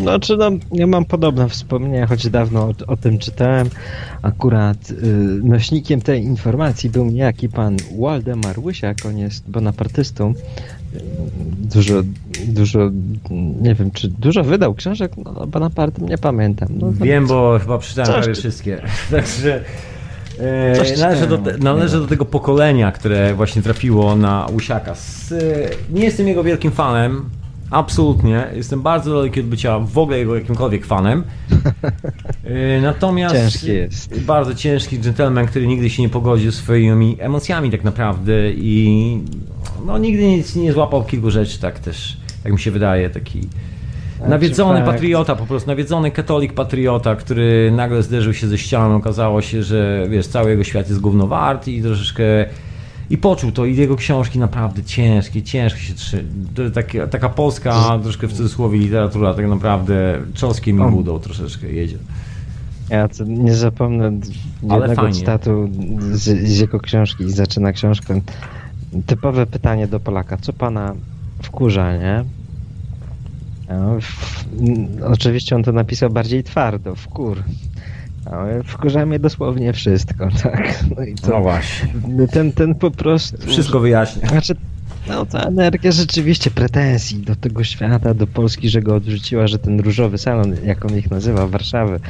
Znaczy, no, ja mam podobne wspomnienia, choć dawno o, o tym czytałem. Akurat y, nośnikiem tej informacji był niejaki pan Waldemar Łysiak, on jest bonapartystą. Dużo, dużo, nie wiem, czy dużo wydał książek no, o Bonapartym, nie pamiętam. No, Wiem, bo chyba przeczytałem prawie ty- wszystkie. Także e, Coś należę, do, te, należę do tego pokolenia, które właśnie trafiło na Łysiaka. Z, nie jestem jego wielkim fanem. Absolutnie. Jestem bardzo daleki od bycia w ogóle jego jakimkolwiek fanem. E, Natomiast Ciężki jest. bardzo ciężki gentleman, który nigdy się nie pogodził swoimi emocjami tak naprawdę i no, nigdy nic nie złapał kilku rzeczy, tak też, tak mi się wydaje, taki nawiedzony patriota, po prostu nawiedzony katolik patriota, który nagle zderzył się ze ścianą, okazało się, że wiesz, cały jego świat jest gówno wart i troszeczkę i poczuł to i jego książki naprawdę ciężkie, ciężkie się trzy. Taka, taka polska, troszkę w cudzysłowie literatura, tak naprawdę czoskiem i budą troszeczkę jedzie. Ja nie zapomnę jednego cytatu z, z jego książki i zaczyna książkę. Typowe pytanie do Polaka. Co pana wkurza, nie? No, w, oczywiście on to napisał bardziej twardo, wkur. No, wkurza mnie dosłownie wszystko, tak? No i No to, właśnie. ten, ten po prostu... Wszystko wyjaśnia. Znaczy, no ta energia rzeczywiście pretensji do tego świata, do Polski, że go odrzuciła, że ten różowy salon, jak on ich nazywa, Warszawy,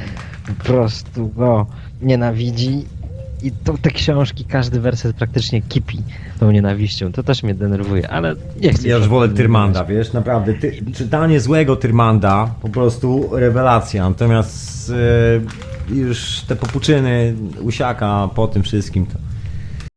po prostu go nienawidzi. I to te książki, każdy werset praktycznie kipi tą nienawiścią. To też mnie denerwuje, ale nie chcę. Ja już wolę Tyrmanda, wiesz, naprawdę. Ty, czytanie złego Tyrmanda, po prostu rewelacja. Natomiast e, już te popuczyny Usiaka po tym wszystkim, to